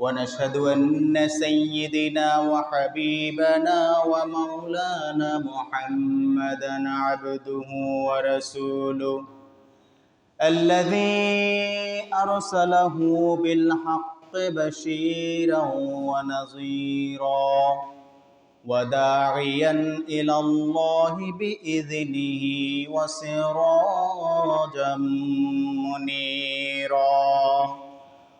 ونشهد أن سيدنا وحبيبنا ومولانا محمدا عبده ورسوله الذي أرسله بالحق بشيرا ونظيرا وداعيا إلى الله بإذنه وسراجا منيرا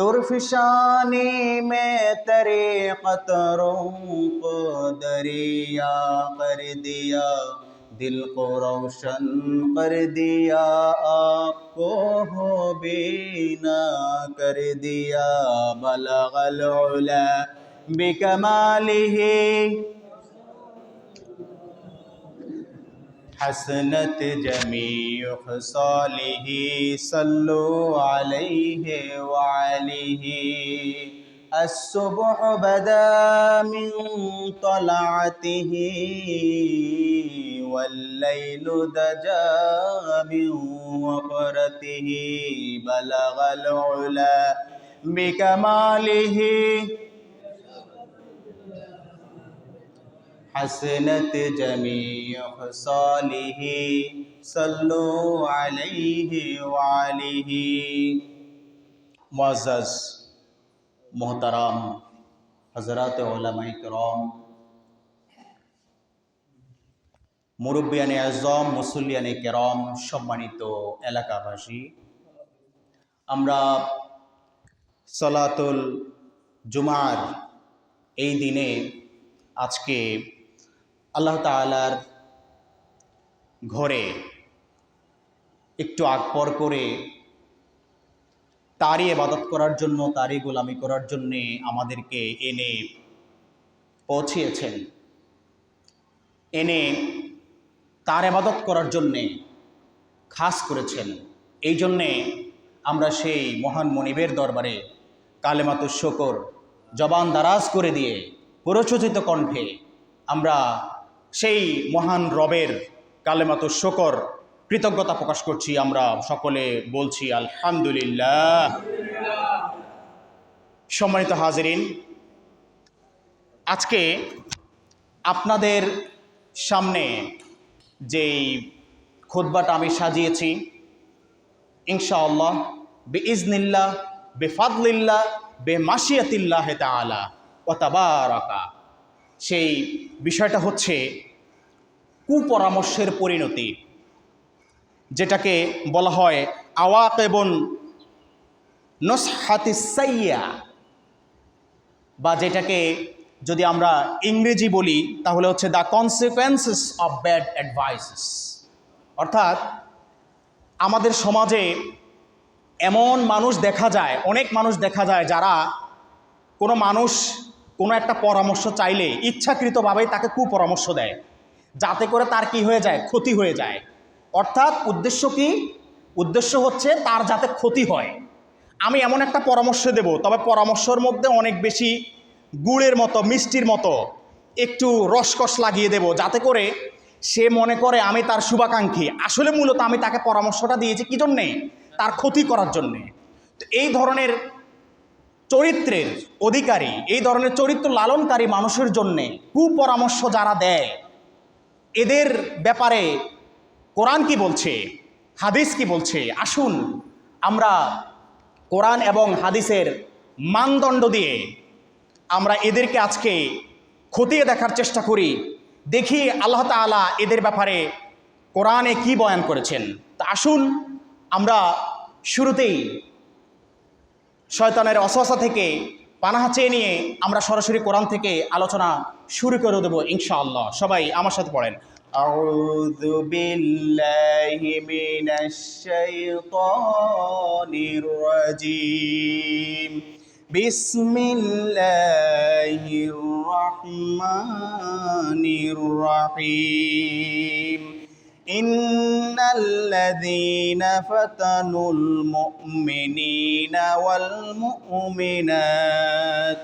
درفشانی میں تیرے قطروں کو دریا کر دیا، دل کو روشن کر دیا، آپ کو ہو بینا کر دیا، بلغ العلا بکمالہ حسنت جميع خصاله صلوا عليه وعليه الصبح بدا من طلعته والليل دجا من وفرته بلغ العلا بكماله حسنت جميع خصاله صلوا عليه وعليه معزز মোহতারাম হজরত ওলামাই করম মুরব্বিয়ানে আজম মুসল্লিয়ানে কেরম সম্মানিত এলাকাবাসী আমরা সলাতুল জুমার এই দিনে আজকে আল্লাহ ঘরে একটু আগপর করে তারই এবাদত করার জন্য, তারই গোলামি করার জন্যে আমাদেরকে এনে পৌঁছিয়েছেন। এনে তার এবাদত করার জন্যে খাস করেছেন। এই জন্যে আমরা সেই মহান মনিবের দরবারে কালেমাতু শকর, জবান দারাজ করে দিয়ে পুরোচোচিত কণ্ঠে আমরা সেই মহান রবের কালেমাতু শকর, কৃতজ্ঞতা প্রকাশ করছি আমরা সকলে বলছি, আলহামদুলিল্লাহ। সম্মানিত হাজরিন, আজকে আপনাদের সামনে যেই খুতবাটা আমি সাজিয়েছি, ইনশাআল্লাহ বে ইজনিল্লাহ বে ফাদলিল্লাহ বে মাসিয়াতিল্লাহ তালা ও তাবারাকা। সেই বিষয়টা হচ্ছে কুপরামর্শের পরিণতি, যেটাকে বলা হয় আওয়াক এবং নসহাতিসাইয়া বা যেটাকে যদি আমরা ইংরেজি বলি তাহলে হচ্ছে the consequences of bad advices অর্থাৎ আমাদের সমাজে এমন মানুষ দেখা যায়, অনেক মানুষ দেখা যায় যারা কোনো মানুষ কোনো একটা পরামর্শ চাইলে ইচ্ছাকৃতভাবেই তাকে কুপরামর্শ দেয়। যাতে করে তার কি হয়ে যায়? ক্ষতি হয়ে যায়। অর্থাৎ উদ্দেশ্য কি? উদ্দেশ্য হচ্ছে তার যাতে ক্ষতি হয়। আমি এমন একটা পরামর্শ দেব, তবে পরামর্শের মধ্যে অনেক বেশি গুড়ের মতো, মিষ্টির মতো একটু রসকস লাগিয়ে দেব, যাতে করে সে মনে করে আমি তার শুভাকাঙ্ক্ষী। আসলে মূলত আমি তাকে পরামর্শটা দিয়েছি কী জন্যে তার ক্ষতি করার জন্যে। তো এই ধরনের চরিত্রের অধিকারী। এই ধরনের চরিত্র লালনকারী মানুষের জন্যে কুপরামর্শ যারা দেয়, এদের ব্যাপারে কোরআন কি বলছে, হাদিস কি বলছে? আসুন, আমরা কোরআন এবং হাদিসের মানদণ্ড দিয়ে আমরা এদেরকে আজকে খতিয়ে দেখার চেষ্টা করি। দেখি আল্লাহ তাআলা এদের ব্যাপারে কোরআনে কি বয়ান করেছেন। তা আসুন, আমরা শুরুতেই শয়তানের অসহসা থেকে পানাহা চেয়ে নিয়ে আমরা সরাসরি কোরআন থেকে আলোচনা শুরু করে দেবো ইনশাআল্লাহ সবাই আমার সাথে পড়েন أعوذ بالله من الشيطان الرجيم بسم الله الرحمن الرحيم إن الذين فتنوا المؤمنين والمؤمنات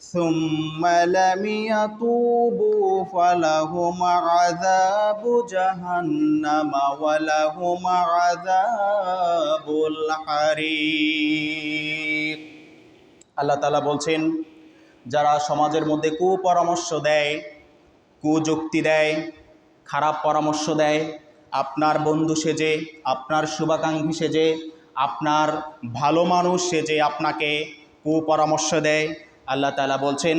ثم لم يتوبوا فلهم عذاب جهنم ولهم عذاب الحريق আল্লাহ তালা বলছেন যারা সমাজের মধ্যে কুপরামর্শ দেয় কুযুক্তি দেয় খারাপ পরামর্শ দেয়, আপনার বন্ধু সেজে, আপনার শুভাকাঙ্ক্ষী সেজে, আপনার ভালো মানুষ সেজে আপনাকে কুপরামর্শ দেয়। আল্লাহ তালা বলছেন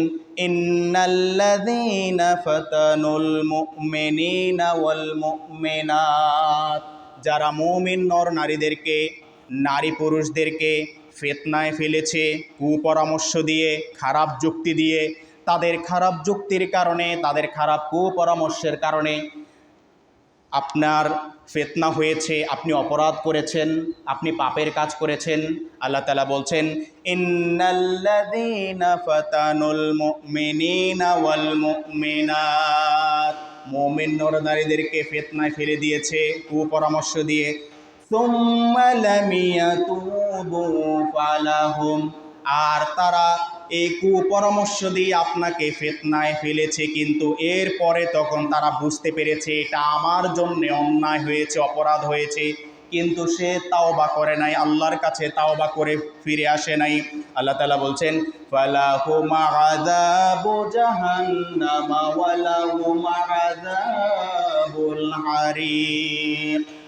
যারা মুমিন নর নারীদেরকে, নারী পুরুষদেরকে ফেতনায় ফেলেছে, কুপরামর্শ দিয়ে, খারাপ যুক্তি দিয়ে, তাদের খারাপ যুক্তির কারণে, তাদের খারাপ কুপরামর্শের কারণে আপনার ফেতনা হয়েছে, আপনি অপরাধ করেছেন, আপনি পাপের কাজ করেছেন, আল্লাহ তালা বলছেন নরনারীদেরকে ফেতনায় ফেলে দিয়েছে, কুপরামর্শ দিয়ে। আর তারা এই কুপরামর্শ দিয়ে আপনাকে ফেতনায় ফেলেছে, কিন্তু এর পরে তখন তারা বুঝতে পেরেছে এটা আমার জন্য অন্যায় হয়েছে, অপরাধ হয়েছে। কিন্তু সে তাওবা করে নাই, আল্লাহর কাছে তাওবা করে ফিরে আসে নাই। আল্লাহ তালা বলছেন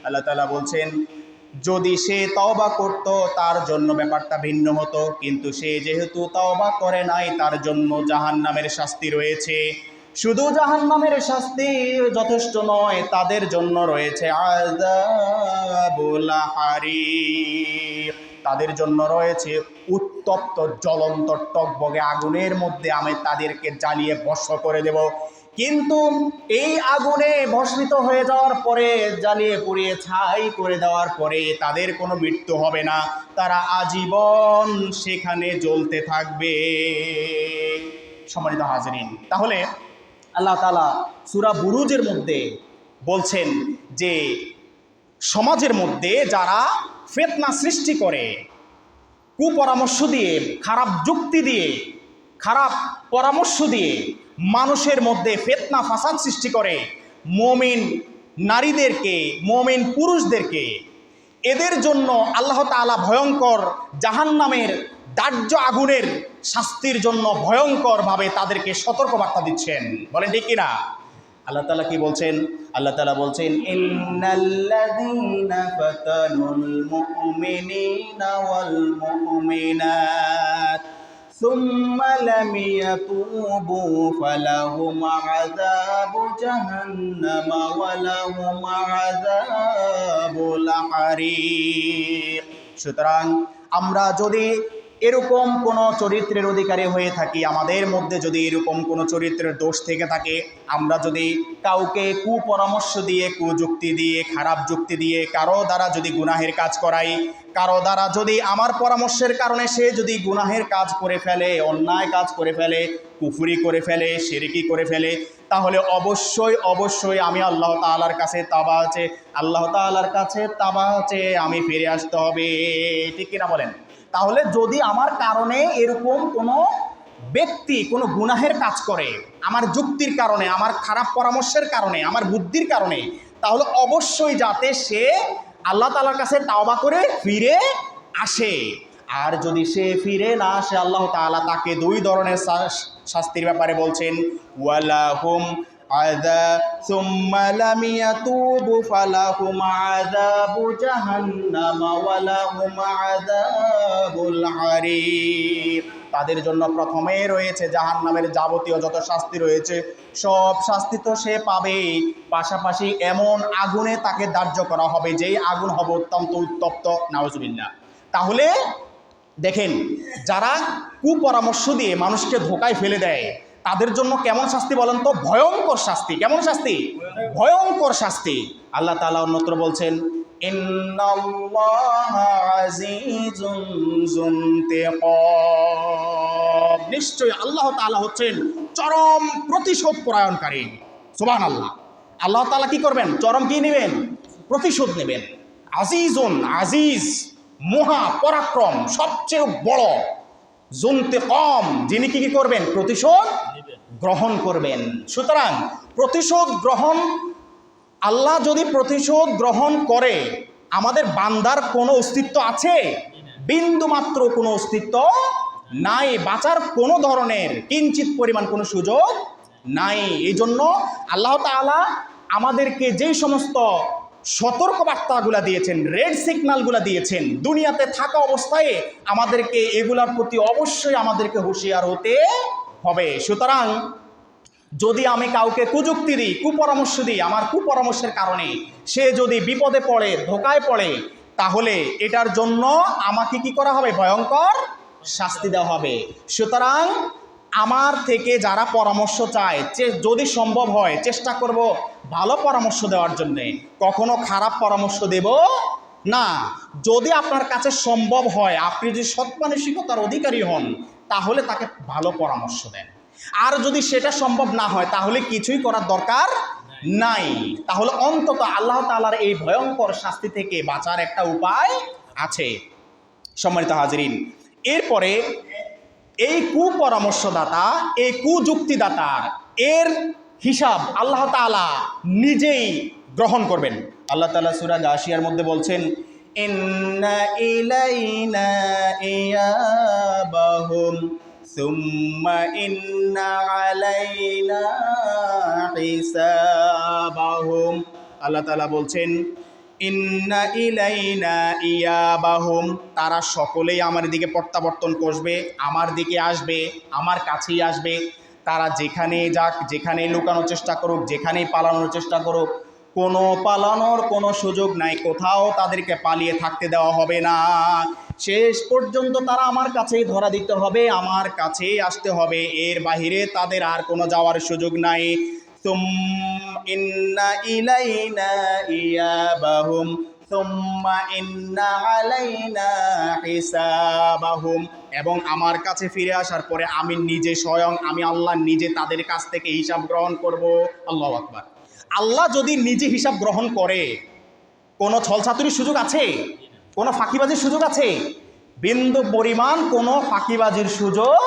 আল্লাহ তালা বলছেন যদি সে তওবা করত, তার জন্য ব্যাপারটা ভিন্ন হতো। কিন্তু সে যেহেতু তওবা করে নাই, তার জন্য জাহান্নামের শাস্তি রয়েছে। শুধু জাহান্নামের শাস্তি যথেষ্ট নয়, তাদের জন্য রয়েছে হারিক তাদের জন্য রয়েছে উত্তপ্ত, জ্বলন্ত টকবগে আগুনের মধ্যে আমি তাদেরকে জ্বালিয়ে ভস্ম করে দেব। কিন্তু এই আগুনে ভস্মিত হয়ে যাওয়ার পরে, জ্বালিয়ে পুড়িয়ে ছাই করে দেওয়ার পরে তাদের কোনো মৃত্যু হবে না। তারা আজীবন সেখানে জ্বলতে থাকবে। সম্মানিত হাজরিন, তাহলে আল্লাহ তালা সুরা বুরুজের মধ্যে বলছেন যে, সমাজের মধ্যে যারা ফেতনা সৃষ্টি করে, কুপরামর্শ দিয়ে, খারাপ যুক্তি দিয়ে খারাপ পরামর্শ দিয়ে মানুষের মধ্যে ফেতনা, ফাসাদ সৃষ্টি করে মমিন নারীদেরকে, মমিন পুরুষদেরকে। এদের জন্য আল্লাহ তাআলা ভয়ঙ্কর জাহান্নামের দাহ্য আগুনের শাস্তির জন্য ভয়ঙ্করভাবে তাদেরকে সতর্কবার্তা দিচ্ছেন। বলেন ঠিক কিনা? আল্লাহ তালা কি বলছেন? আল্লাহ তালা বলছেন, ইন্নাল্লাযীনা ফাতানুল মুমিনিনা ওয়াল মুমিনাত। ثم لم يتوبوا فلهم عذاب جهنم ولهم عذاب الحريق সুতরাং আমরা যদি এরকম কোনো চরিত্রের অধিকারী হয়ে থাকি, আমাদের মধ্যে যদি এরকম কোনো চরিত্রের দোষ থেকে থাকে, আমরা যদি কাউকে কুপরামর্শ দিয়ে, কুযুক্তি দিয়ে, খারাপ যুক্তি দিয়ে, কারও দ্বারা যদি গুনাহের কাজ করাই, কারও দ্বারা যদি আমার পরামর্শের কারণে সে যদি গুনাহের কাজ করে ফেলে, অন্যায় কাজ করে ফেলে, কুফুরি করে ফেলে, সেরেকি করে ফেলে, তাহলে অবশ্যই অবশ্যই আমি আল্লাহ তাআলার কাছে তাবা আছে আল্লাহ তাআলার কাছে তাবা আছে আমি ফিরে আসতে হবে। ঠিক কিনা বলেন? তাহলে যদি আমার কারণে এরকম কোনো ব্যক্তি কোনো গুনাহের কাজ করে, আমার যুক্তির কারণে, আমার খারাপ পরামর্শের কারণে, আমার বুদ্ধির কারণে, তাহলে অবশ্যই যাতে সে আল্লাহ তালার কাছে তাওবা করে ফিরে আসে। আর যদি সে ফিরে না আসে, আল্লাহ তাআলা তাকে দুই ধরনের শাস্তির ব্যাপারে বলছেন, ওয়ালাহুম লাম ইয়াতুবু ফালাহুম আযাবু জাহান্নাম ওয়ালাহুম আযাবুল হারিক তাদের জন্য প্রথমে রয়েছে জাহান্নামের যাবতীয় যত শাস্তি রয়েছে, সব শাস্তি তো সে পাবে। পাশাপাশি এমন আগুনে তাকে দাহ্য করা হবে, যেই আগুন হবে অত্যন্ত উত্তপ্ত, নাউজুবিল্লাহ। তাহলে দেখেন, যারা কুপরামর্শ দিয়ে মানুষকে ধোকায় ফেলে দেয় তাদের জন্য কেমন শাস্তি বলেন তো? ভয়ঙ্কর শাস্তি। কেমন শাস্তি? ভয়ঙ্কর শাস্তি। আল্লাহ তালা অন্যত্র বলছেন নিশ্চয়ই আল্লাহ তাআলা হচ্ছেন চরম প্রতিশোধ পরায়ণকারী। সুবহানাল্লাহ। আল্লাহ তাআলা কি করবেন? চরম কি নেবেন? প্রতিশোধ নেবেন। আজিজুন, আজিজ, মহা পরাক্রম, সবচেয়ে বড় জুনতে কম যিনি কি কি করবেন? প্রতিশোধ গ্রহণ করবেন। সুতরাং প্রতিশোধ গ্রহণ আল্লাহ যদি প্রতিশোধ গ্রহণ করে আমাদের বান্দার কোনো অস্তিত্ব আছে? বিন্দু মাত্র কোনো অস্তিত্ব নাই। বাঁচার কোনো ধরনের কিঞ্চিত পরিমাণ কোনো সুযোগ নাই। এই জন্য আল্লাহ তাআলা আমাদেরকে যেই সমস্ত সতর্ক বার্তাগুলা দিয়েছেন রেড সিগন্যালগুলা দিয়েছেন। দুনিয়াতে থাকা অবস্থায় আমাদেরকে এগুলার প্রতি অবশ্যই আমাদেরকে হুঁশিয়ার হতে হবে। সুতরাং যদি আমি কাউকে কুযুক্তি দিই, কুপরামর্শ দিই, আমার কুপরামর্শের কারণে সে যদি বিপদে পড়ে, ধোকায় পড়ে, তাহলে এটার জন্য আমাকে কি করা হবে? ভয়ঙ্কর শাস্তি দেওয়া হবে। সুতরাং আমার থেকে যারা পরামর্শ চায় যদি সম্ভব হয়, চেষ্টা করব ভালো পরামর্শ দেওয়ার জন্যে কখনো খারাপ পরামর্শ দেব না। যদি আপনার কাছে সম্ভব হয়, আপনি যদি সৎ মানসিকতার অধিকারী হন, তাহলে তাকে ভালো পরামর্শ দেন। আর যদি সেটা সম্ভব না হয়, তাহলে কিছুই করার দরকার নাই। তাহলে অন্তত আল্লাহ তাআলার এই ভয়ঙ্কর শাস্তি থেকে বাঁচার একটা উপায় আছে। সম্মানিত হাজরিন, এরপরে এই কুপরামর্শদাতা, এই কুযুক্তিদাতা, এর হিসাব আল্লাহ তাআলা নিজেই গ্রহণ করবেন। আল্লাহ তাআলা সূরা গাশিয়ার মধ্যে বলছেন আল্লাহ তাআলা বলছেন, ইন্না ইলাইনা ইয়াবাহুম, তারা সকলেই আমার দিকে প্রত্যাবর্তন করবে, আমার দিকে আসবে, আমার কাছেই আসবে তারা যেখানে যাক, যেখানেই লুকানোর চেষ্টা করুক, যেখানেই পালানোর চেষ্টা করুক, কোনো পালানোর কোনো সুযোগ নাই, কোথাও তাদেরকে পালিয়ে থাকতে দেওয়া হবে না। শেষ পর্যন্ত তারা আমার কাছেই ধরা দিতে হবে, আমার কাছেই আসতে হবে, এর বাহিরে তাদের আর কোনো যাওয়ার সুযোগ নাই। তুম ইন্না ইলাইনা ইয়াবাহুম। এবং আমার কাছে ফিরে আসার পরে আমি নিজে স্বয়ং, আমি আল্লাহ নিজে তাদের কাছ থেকে হিসাব গ্রহণ করব। আল্লাহ আকবার। আল্লাহ যদি নিজে হিসাব গ্রহণ করে, কোনো ছলছাতুরির সুযোগ আছে? কোনো ফাঁকিবাজির সুযোগ আছে? বিন্দু পরিমাণ কোনো ফাঁকিবাজির সুযোগ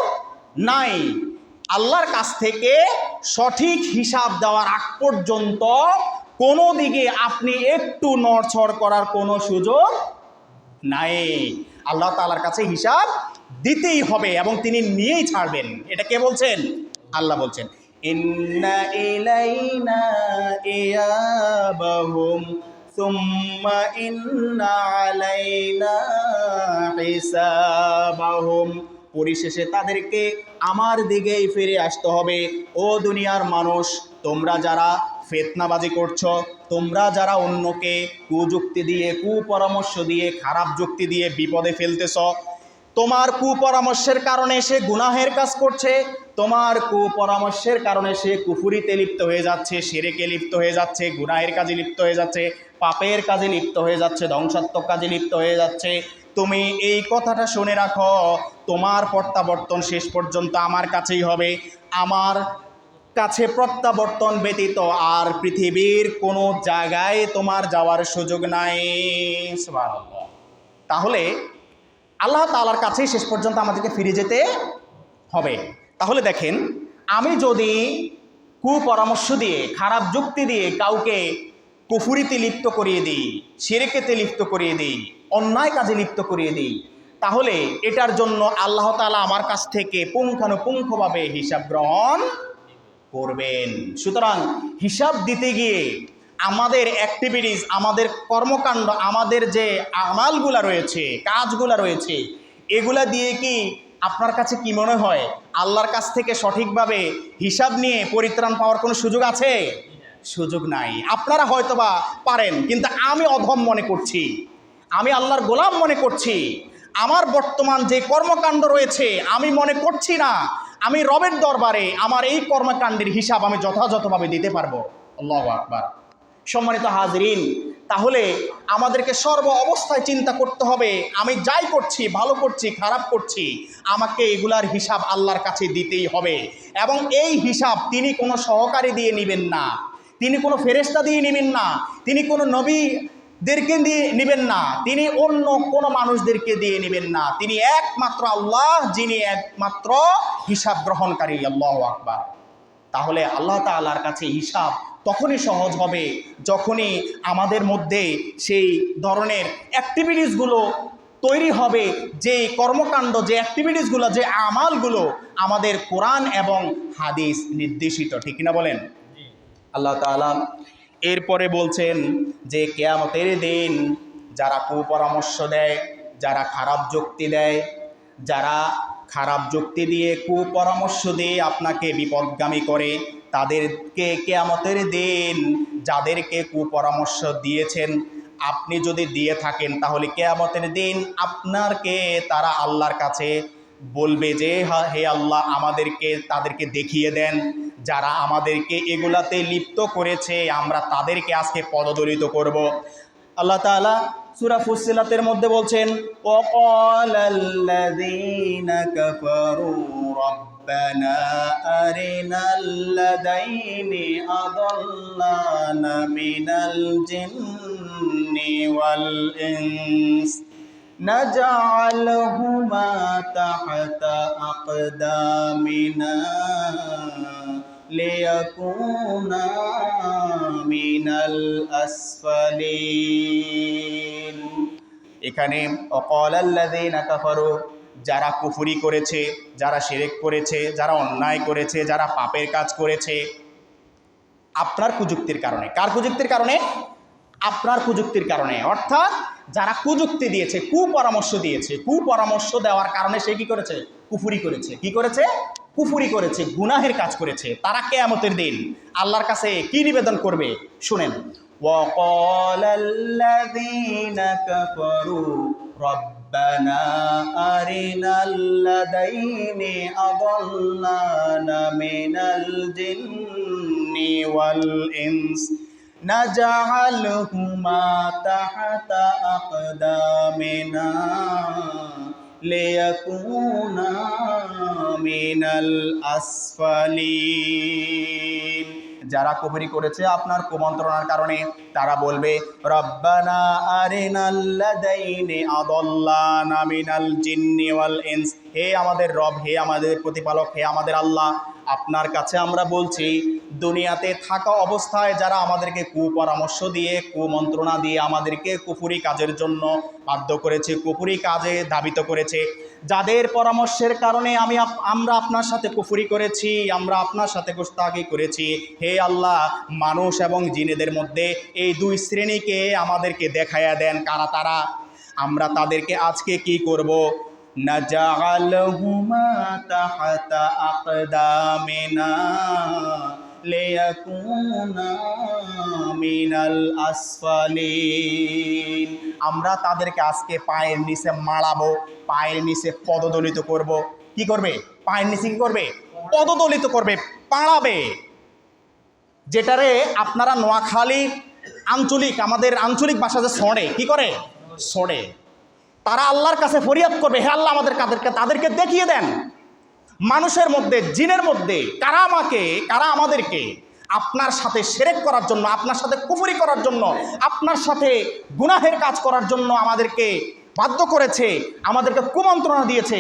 নাই। আল্লাহর কাছ থেকে সঠিক হিসাব দেওয়ার আগ পর্যন্ত কোনো দিকে আপনি একটু নড়ছড় করার কোনো সুযোগ নাই। আল্লাহ তালার কাছে হিসাব দিতেই হবে এবং তিনি নিয়েই ছাড়বেন। এটা কে বলছেন? আল্লাহ বলছেন, ইন্না সুম্মা পরিশেষে তাদেরকে আমার দিকেই ফিরে আসতে হবে। ও দুনিয়ার মানুষ, তোমরা যারা ফেতনাবাজি করছ, তোমরা যারা অন্যকে কুযুক্তি দিয়ে, কুপরামর্শ দিয়ে, খারাপ যুক্তি দিয়ে বিপদে ফেলতেছ, তোমার কুপরামর্শের কারণে সে গুনাহের কাজ করছে, তোমার কুপরামর্শের কারণে সে কুফুরিতে লিপ্ত হয়ে যাচ্ছে, সেরেকে লিপ্ত হয়ে যাচ্ছে, গুনাহের কাজে লিপ্ত হয়ে যাচ্ছে, পাপের কাজে লিপ্ত হয়ে যাচ্ছে, ধ্বংসাত্মক কাজে লিপ্ত হয়ে যাচ্ছে। তুমি এই কথাটা শুনে রাখো, তোমার প্রত্যাবর্তন শেষ পর্যন্ত আমার কাছেই হবে, আমার কাছে প্রত্যাবর্তন ব্যতীত আর পৃথিবীর কোনো জায়গায় তোমার যাওয়ার সুযোগ নাই। তাহলে আল্লাহ তালার কাছেই শেষ পর্যন্ত আমাদেরকে ফিরে যেতে হবে। তাহলে দেখেন, আমি যদি কুপরামর্শ দিয়ে, খারাপ যুক্তি দিয়ে কাউকে কুফুরিতে লিপ্ত করিয়ে দিই, সেরেকেতে লিপ্ত করিয়ে দিই, অন্যায় কাজে লিপ্ত করিয়ে দিই, তাহলে এটার জন্য আল্লাহ তালা আমার কাছ থেকে পুঙ্খানুপুঙ্খভাবে হিসাব গ্রহণ করবেন। সুতরাং হিসাব দিতে গিয়ে আমাদের অ্যাক্টিভিটিস আমাদের কর্মকাণ্ড, আমাদের যে আমালগুলা রয়েছে, কাজগুলা রয়েছে, এগুলা দিয়ে কি আপনার কাছে কি মনে হয়? আল্লাহর কাছ থেকে সঠিকভাবে হিসাব নিয়ে পরিত্রাণ পাওয়ার কোনো সুযোগ আছে? সুযোগ নাই। আপনারা হয়তোবা পারেন, কিন্তু আমি অধম মনে করছি। আমি আল্লাহর গোলাম মনে করছি। আমার বর্তমান যে কর্মকাণ্ড রয়েছে, আমি মনে করছি না আমি রবের দরবারে আমার এই কর্মকাণ্ডের হিসাব আমি যথাযথভাবে দিতে পারব। আকবার। সম্মানিত হাজরিন, তাহলে আমাদেরকে সর্ব অবস্থায় চিন্তা করতে হবে, আমি যাই করছি, ভালো করছি, খারাপ করছি, আমাকে এগুলার হিসাব আল্লাহর কাছে দিতেই হবে। এবং এই হিসাব তিনি কোনো সহকারী দিয়ে নেবেন না। তিনি কোনো ফেরেস্তা দিয়ে নেবেন না। তিনি কোনো নবীদেরকে দিয়ে নেবেন না। তিনি অন্য কোনো মানুষদেরকে দিয়ে নেবেন না। তিনি একমাত্র আল্লাহ, যিনি একমাত্র হিসাব গ্রহণকারী। আল্লাহ আকবার। তাহলে আল্লাহ তাআলার কাছে হিসাব তখনই সহজ হবে যখনই আমাদের মধ্যে সেই ধরনের অ্যাক্টিভিটিসগুলো তৈরি হবে। যে কর্মকাণ্ড, যে অ্যাক্টিভিটিসগুলো যে আমালগুলো আমাদের কোরআন এবং হাদিস নির্দেশিত। ঠিক না বলেন? আল্লাহ তাআলা এরপরে বলছেন যে কেয়ামতের দিন যারা কুপরামর্শ দেয়, যারা খারাপ যুক্তি দেয়, যারা খারাপ যুক্তি দিয়ে কুপরামর্শ দিয়ে আপনাকে বিপদগামী করে, তাদেরকে কেয়ামতের দিন যাদেরকে কুপরামর্শ দিয়েছেন, আপনি যদি দিয়ে থাকেন তাহলে কেয়ামতের দিন আপনারকে তারা আল্লাহর কাছে বলবে যে "হা- হে আল্লাহ, আমাদেরকে, তাদেরকে দেখিয়ে দেন। যারা আমাদেরকে এগুলাতে লিপ্ত করেছে আমরা তাদেরকে আজকে পদদলিত করব আল্লাহ তাআলা সূরা ফুসসিলাতের মধ্যে বলছেন وقال الذين كفروا ربنا أرنا الذين أضلانا من الجن والإنس نجعلهما تحت أقدامنا ليكونا من الأسفلين এখানে অকলাল্লাযীনা কাফারু যারা কুফরি করেছে যারা শিরেক করেছে যারা অন্যায় করেছে যারা পাপের কাজ করেছে আপনার কুযুক্তির কারণে কার কুযুক্তির কারণে আপনার কুযুক্তির কারণে অর্থাৎ যারা কুযুক্তি দিয়েছে কুপরামর্শ দিয়েছে কুপরামর্শ দেওয়ার কারণে সে কি করেছে কুফুরি করেছে কি করেছে কুফুরি করেছে গুনাহের কাজ করেছে তারা কেয়ামতের দিন আল্লাহর কাছে কি নিবেদন করবে শুনেন وقال الذين كفروا ربنا أرنا الذين أضلانا من الجن والإنس نجعلهما تحت أقدامنا ليكونا من الأسفلين যারা কুফরি করেছে আপনার কুমন্ত্রণার কারণে তারা বলবে রব্বানা আরিনাল্লাদাইনি আদাল্লানা মিনাল জিন্নি ওয়াল ইনস হে আমাদের রব, হে আমাদের প্রতিপালক, হে আমাদের আল্লাহ, আপনার কাছে আমরা বলছি, দুনিয়াতে থাকা অবস্থায় যারা আমাদেরকে কুপরামর্শ দিয়ে, কুমন্ত্রণা দিয়ে আমাদেরকে কুফুরি কাজের জন্য বাধ্য করেছে, কুফুরি কাজে ধাবিত করেছে, যাদের পরামর্শের কারণে আমি আমরা আপনার সাথে কুফুরি করেছি, আমরা আপনার সাথে গোস্তাকি করেছি, হে আল্লাহ, মানুষ এবং জিনেদের মধ্যে এই দুই শ্রেণীকে আমাদেরকে দেখাইয়া দেন কারা তারা, আমরা তাদেরকে আজকে কি করব? نجعلهما تحت أقدامنا ليكونا من الأسفلين আমরা তাদেরকে আজকে পায়ের নিচে মাড়াবো পায়ের নিচে পদদলিত করব কি করবে পায়ের নিচে কি করবে পদদলিত করবে পাড়াবে যেটারে আপনারা নোয়াখালী আঞ্চলিক আমাদের আঞ্চলিক ভাষা যে সড়ে কি করে সড়ে তারা আল্লাহর কাছে ফরিয়াদ করবে, হে আল্লাহ আমাদের কাদেরকে, তাদেরকে দেখিয়ে দেন। মানুষের মধ্যে, জিনের মধ্যে, কারা আমাকে, কারা আমাদেরকে, আপনার সাথে সেরেক করার জন্য, আপনার সাথে কুফুরি করার জন্য, আপনার সাথে গুনাহের কাজ করার জন্য আমাদেরকে বাধ্য করেছে, আমাদেরকে কুমন্ত্রণা দিয়েছে,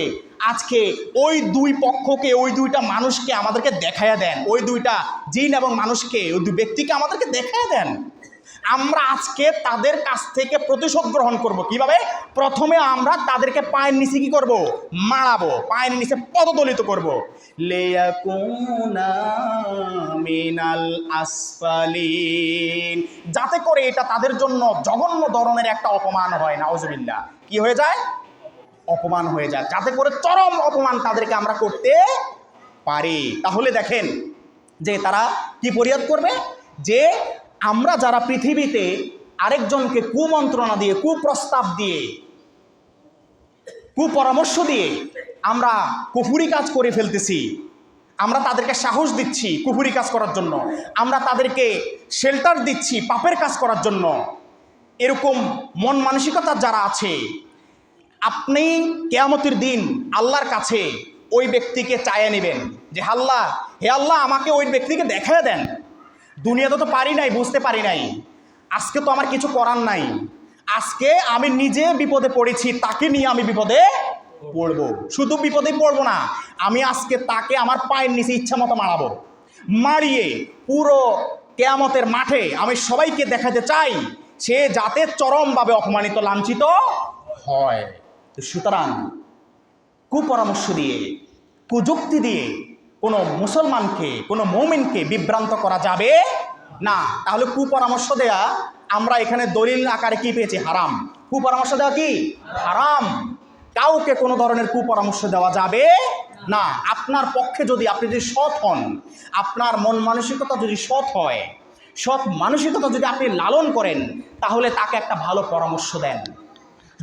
আজকে ওই দুই পক্ষকে, ওই দুইটা মানুষকে আমাদেরকে দেখাইয়া দেন, ওই দুইটা জিন এবং মানুষকে, ওই দুই ব্যক্তিকে আমাদেরকে দেখাইয়া দেন। আমরা আজকে তাদের কাছ থেকে প্রতিশোধ গ্রহণ করব। কীভাবে? প্রথমে আমরা তাদেরকে পায়ের নিচে কি করব? মারাবো। পায়ের নিচে পদদলিত করব। মিনাল আসফালিন। যাতে করে এটা তাদের জন্য জঘন্য ধরনের একটা অপমান হয় না অজবিল্লা কি হয়ে যায়? অপমান হয়ে যায়। যাতে করে চরম অপমান তাদেরকে আমরা করতে পারি। তাহলে দেখেন যে তারা কি ফরিয়াদ করবে? যে আমরা যারা পৃথিবীতে আরেকজনকে কুমন্ত্রণা দিয়ে, কুপ্রস্তাব দিয়ে, কুপরামর্শ দিয়ে আমরা কুফুরি কাজ করে ফেলতেছি, আমরা তাদেরকে সাহস দিচ্ছি কুফুরি কাজ করার জন্য, আমরা তাদেরকে শেল্টার দিচ্ছি পাপের কাজ করার জন্য, এরকম মন মানসিকতা যারা আছে, আপনি কেয়ামতের দিন আল্লাহর কাছে ওই ব্যক্তিকে চাইয়া নেবেন যে, আল্লাহ, হে আল্লাহ, আমাকে ওই ব্যক্তিকে দেখায় দেন। দুনিয়াতে তো পারি নাই, বুঝতে পারি নাই। আজকে তো আমার কিছু করার নাই। আজকে আমি নিজে বিপদে পড়েছি, তাকে নিয়ে আমি বিপদে পড়ব। শুধু বিপদে পড়ব না, আমি আজকে তাকে আমার পায়ের নিচে ইচ্ছা মতো মারাবো। মারিয়ে পুরো কেয়ামতের মাঠে আমি সবাইকে দেখাতে চাই, সে যাতে চরমভাবে অপমানিত, লাঞ্ছিত হয়। সুতরাং কুপরামর্শ দিয়ে, কুযুক্তি দিয়ে কোনো মুসলমানকে, কোনো মৌমিনকে বিভ্রান্ত করা যাবে? না। তাহলে কুপরামর্শ দেয়া, আমরা এখানে দলিল আকারে কি পেয়েছি? হারাম। কুপরামর্শ দেওয়া কি? হারাম। কাউকে কোনো ধরনের কুপরামর্শ দেওয়া যাবে? না। আপনার পক্ষে যদি আপনি যদি সৎ হন, আপনার মন মানসিকতা যদি সৎ হয়, সৎ মানসিকতা যদি আপনি লালন করেন, তাহলে তাকে একটা ভালো পরামর্শ দেন।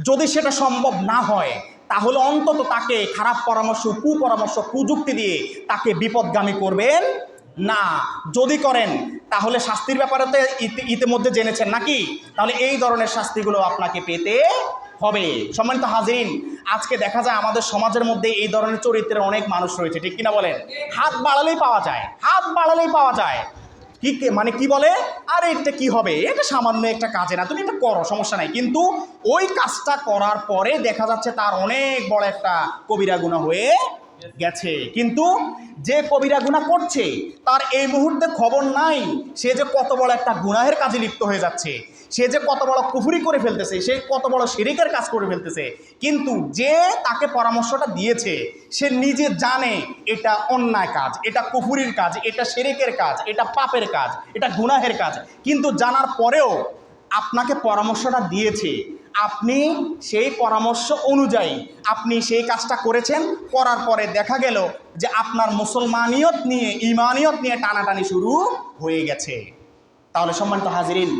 যদি সেটা সম্ভব না হয় তাহলে অন্তত তাকে খারাপ পরামর্শ, কুপরামর্শ, কুযুক্তি দিয়ে তাকে বিপদগামী করবেন না। যদি করেন, তাহলে শাস্তির ব্যাপারে তো ইতি- ইতিমধ্যে জেনেছেন নাকি? তাহলে এই ধরনের শাস্তিগুলো আপনাকে পেতে হবে। সম্মানিত হাজিরিন, আজকে দেখা যায় আমাদের সমাজের মধ্যে এই ধরনের চরিত্রের অনেক মানুষ রয়েছে, ঠিক কিনা বলেন? হাত বাড়ালেই পাওয়া যায়, হাত বাড়ালেই পাওয়া যায়। কি মানে কি বলে? আরে এটা কি হবে? এটা সামান্য একটা কাজে না তুমি এটা করো, সমস্যা নাই। কিন্তু ওই কাজটা করার পরে দেখা যাচ্ছে তার অনেক বড় একটা কবিরা গুণা হয়ে গেছে। কিন্তু যে কবিরা গুণা করছে, তার এই মুহূর্তে খবর নাই, সে যে কত বড় একটা গুনাহের কাজে লিপ্ত হয়ে যাচ্ছে, সে যে কত বড় কুফুরি করে ফেলতেছে, সে কত বড় শিরিকের কাজ করে ফেলতেছে, কিন্তু যে তাকে পরামর্শটা দিয়েছে, সে নিজে জানে এটা অন্যায় কাজ, এটা কুফুরির কাজ, এটা শিরিকের কাজ, এটা পাপের কাজ, এটা গুনাহের কাজ। কিন্তু জানার পরেও আপনাকে পরামর্শটা দিয়েছে আপনি সেই পরামর্শ অনুযায়ী আপনি সেই কাজটা করেছেন, করার পরে দেখা গেল যে আপনার মুসলমানিয়ত নিয়ে, ইমানিয়ত নিয়ে টানাটানি শুরু হয়ে গেছে। তাহলে সম্মানিত হাজিরিন,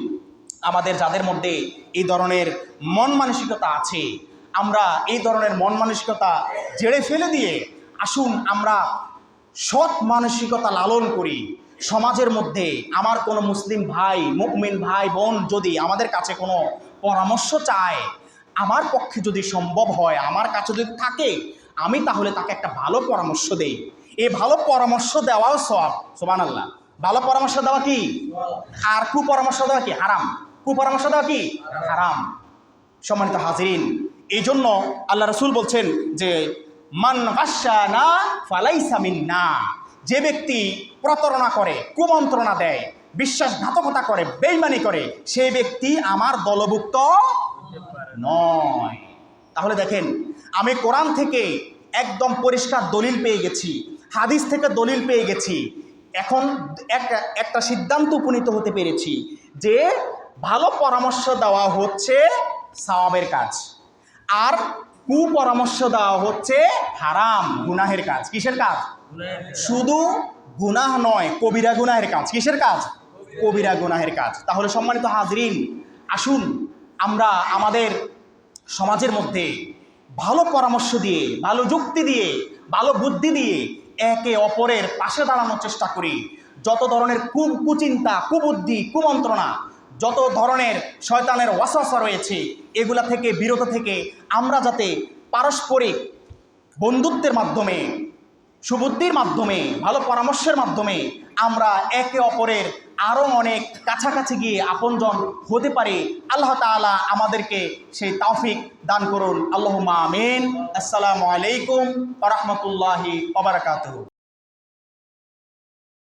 আমাদের যাদের মধ্যে এই ধরনের মন মানসিকতা আছে, আমরা এই ধরনের মন মানসিকতা জেড়ে ফেলে দিয়ে আসুন আমরা সৎ মানসিকতা লালন করি। সমাজের মধ্যে আমার কোনো মুসলিম ভাই মুকমিন ভাই, বোন যদি আমাদের কাছে কোনো পরামর্শ চায়, আমার পক্ষে যদি সম্ভব হয়, আমার কাছে যদি থাকে, আমি তাহলে তাকে একটা ভালো পরামর্শ দেই। এই ভালো পরামর্শ দেওয়াও সব সোবান আল্লাহ ভালো পরামর্শ দেওয়া কি? আর কুপরামর্শ দেওয়া কি? হারাম। কুপরামর্শ দেওয়া কি? হারাম। সম্মানিত হাজিরিন এই জন্য আল্লাহ রসুল বলছেন যে, মান গাশানা ফালাইসা না যে ব্যক্তি প্রতারণা করে, কুমন্ত্রণা দেয় বিশ্বাসঘাতকতা করে বেইমানি করে সেই ব্যক্তি আমার দলভুক্ত নয়। তাহলে দেখেন আমি কোরআন থেকে একদম পরিষ্কার দলিল পেয়ে গেছি হাদিস থেকে দলিল পেয়ে গেছি এখন একটা একটা সিদ্ধান্ত উপনীত হতে পেরেছি যে ভালো পরামর্শ দেওয়া হচ্ছে সওয়াবের কাজ আর কুপরামর্শ দেওয়া হচ্ছে হারাম গুনাহের কাজ। কিসের কাজ। শুধু গুনাহ নয় কবিরা গুনাহের কাজ। কিসের কাজ? কবিরা গুনাহের কাজ। তাহলে সম্মানিত হাজরিন, আসুন আমরা আমাদের সমাজের মধ্যে ভালো পরামর্শ দিয়ে, ভালো যুক্তি দিয়ে, ভালো বুদ্ধি দিয়ে একে অপরের পাশে দাঁড়ানোর চেষ্টা করি। যত ধরনের কু কুচিন্তা, কুবুদ্ধি, কুমন্ত্রণা, যত ধরনের শয়তানের ওয়াসওয়াসা রয়েছে, এগুলা থেকে, বিরত থেকে আমরা যাতে পারস্পরিক বন্ধুত্বের মাধ্যমে, সুবুদ্ধির মাধ্যমে, ভালো পরামর্শের মাধ্যমে আমরা একে অপরের আরও অনেক কাছাকাছি গিয়ে আপনজন হতে পারি। আল্লাহ তালা আমাদেরকে সেই তাফিক দান করুন। আল্লাহ আমিন। আসসালামু আলাইকুম রহমতুল্লাহি ওবরাকাতুহু